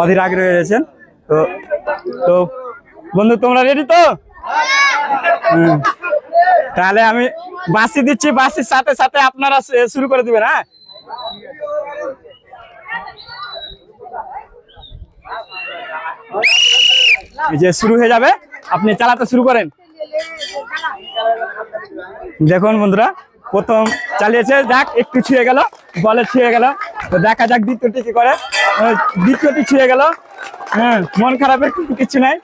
অধীর আগ্রহী রয়েছেন। তো তো, বন্ধু, তোমরা রেডি তো? তাহলে আমি বাঁশি দিচ্ছি বাসির সাথে সাথে আপনারা শুরু করে দিবেন হ্যাঁ? যে শুরু হয়ে যাবে, আপনি চালাতে শুরু করেন। দেখুন বন্ধুরা, প্রথম চালিয়েছে, যাক, একটু ছুঁয়ে গেল, বলে ছুঁয়ে গেল। তো দেখা যাক দ্বিতীয়টি কি করে। দ্বিতীয়টি ছুঁয়ে গেল। হ্যাঁ মন খারাপের কিছু নাই।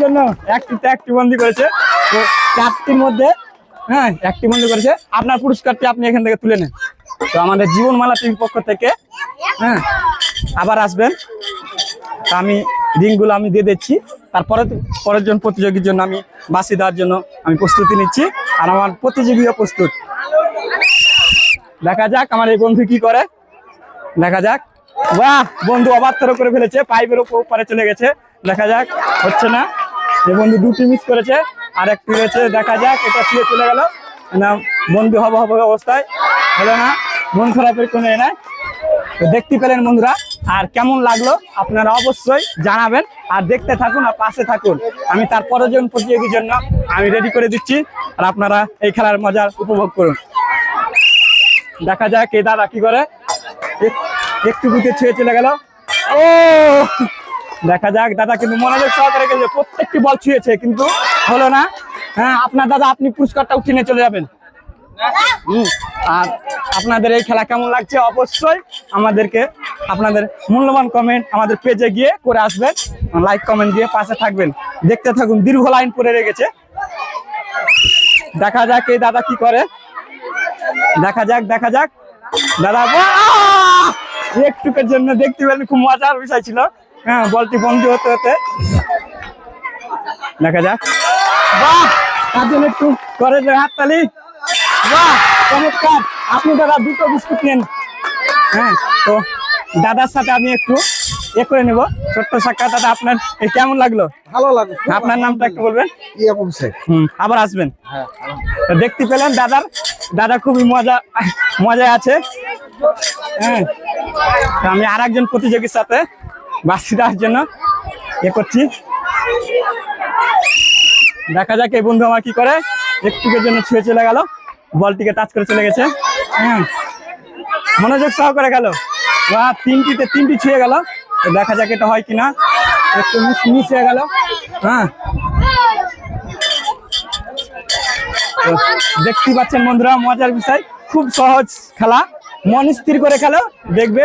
জন্য একটি বন্দি করেছে। তো মধ্যে হ্যাঁ একটি বন্দি করেছে। আপনার পুরস্কারটি আপনি এখান থেকে তুলে নেন। তো আমাদের জীবনমালা টিভির পক্ষ থেকে হ্যাঁ আবার আসবেন। আমি রিংগুলো আমি দিয়ে দিচ্ছি। তারপরে, পরের জন প্রতিযোগীর জন্য আমি বাসি দেওয়ার জন্য আমি প্রস্তুতি নিচ্ছি। আর আমার প্রতিযোগীও প্রস্তুত। দেখা যাক আমার এই বন্ধু কি করে। দেখা যাক। বাহ, বন্ধু অবাস্তর করে ফেলেছে, পাইপের উপর উপরে চলে গেছে। দেখা যাক, হচ্ছে না। যে বন্ধু দুটি মিস করেছে আর একটি রয়েছে, দেখা যাক, এটা ছুঁয়ে চলে গেল। না, বন্ধু হব হব অবস্থায়। হলো না, মন খারাপের কোনো এ নাই। তো দেখতে পেলেন বন্ধুরা, আর কেমন লাগল আপনারা অবশ্যই জানাবেন। আর দেখতে থাকুন আর পাশে থাকুন। আমি তার পরের জন প্রতিযোগীর জন্য আমি রেডি করে দিচ্ছি। আর আপনারা এই খেলার মজার উপভোগ করুন। দেখা যাক কে দাদা কি করে। এক- একটু বুকে ছুঁয়ে চলে গেল। ও! দেখা যাক, দাদা কিন্তু মনোযোগ সহকারে গেছে প্রত্যেকটি বল ছুঁয়েছে, কিন্তু হলো না। হ্যাঁ আপনার দাদা, আপনি পুরস্কারটা উঠিয়ে চলে যাবেন। আর আপনাদের এই খেলা কেমন লাগছে অবশ্যই আমাদেরকে আপনাদের মূল্যবান কমেন্ট আমাদের পেজে গিয়ে করে আসবেন। লাইক কমেন্ট দিয়ে পাশে থাকবেন। দেখতে থাকুন, দীর্ঘ লাইন পরে রেখেছে দেখা যাক এই দাদা কি করে। দেখা যাক দেখা যাক। দাদা! একটুকের জন্য দেখতে পেলেন, খুব মজার বিষয় ছিল। হ্যাঁ বলটি বন্ধু হতে হতে। দেখা যাক। তার জন্য একটু করে হাততালি। বাহ! চমৎকার। আপনি দাদা দুটো বিস্কুট নেন। হ্যাঁ তো দাদার সাথে আমি একটু এ করে নেব। ছোট্ট সাক্ষাৎ দাদা আপনার কেমন লাগল? ভালো লাগল। আপনার নামটা একটু বলবেন? ইয়ে বলছে হুম আবার আসবেন। হ্যাঁ দেখতে পেলেন দাদার দাদা খুবই মজা মজায় আছে। হ্যাঁ তো আমি আর একজন প্রতিযোগীর সাথে বাসি দেওয়ার জন্য এ করছি। দেখা যাক এই বন্ধু আমার কি করে। একটুকের জন্য ছুঁয়ে চলে গেল বলটিকে টাচ করে চলে গেছে। হ্যাঁ মনোযোগ সহ করে গেল। বা তিনটিতে তিনটি ছুঁয়ে গেল। দেখা যাক এটা হয় কিনা। একটু মিস হয়ে গেল। হ্যাঁ। দেখতে পাচ্ছেন বন্ধুরা, মজার বিষয়। খুব সহজ খেলা। মন স্থির করে খেলো, দেখবে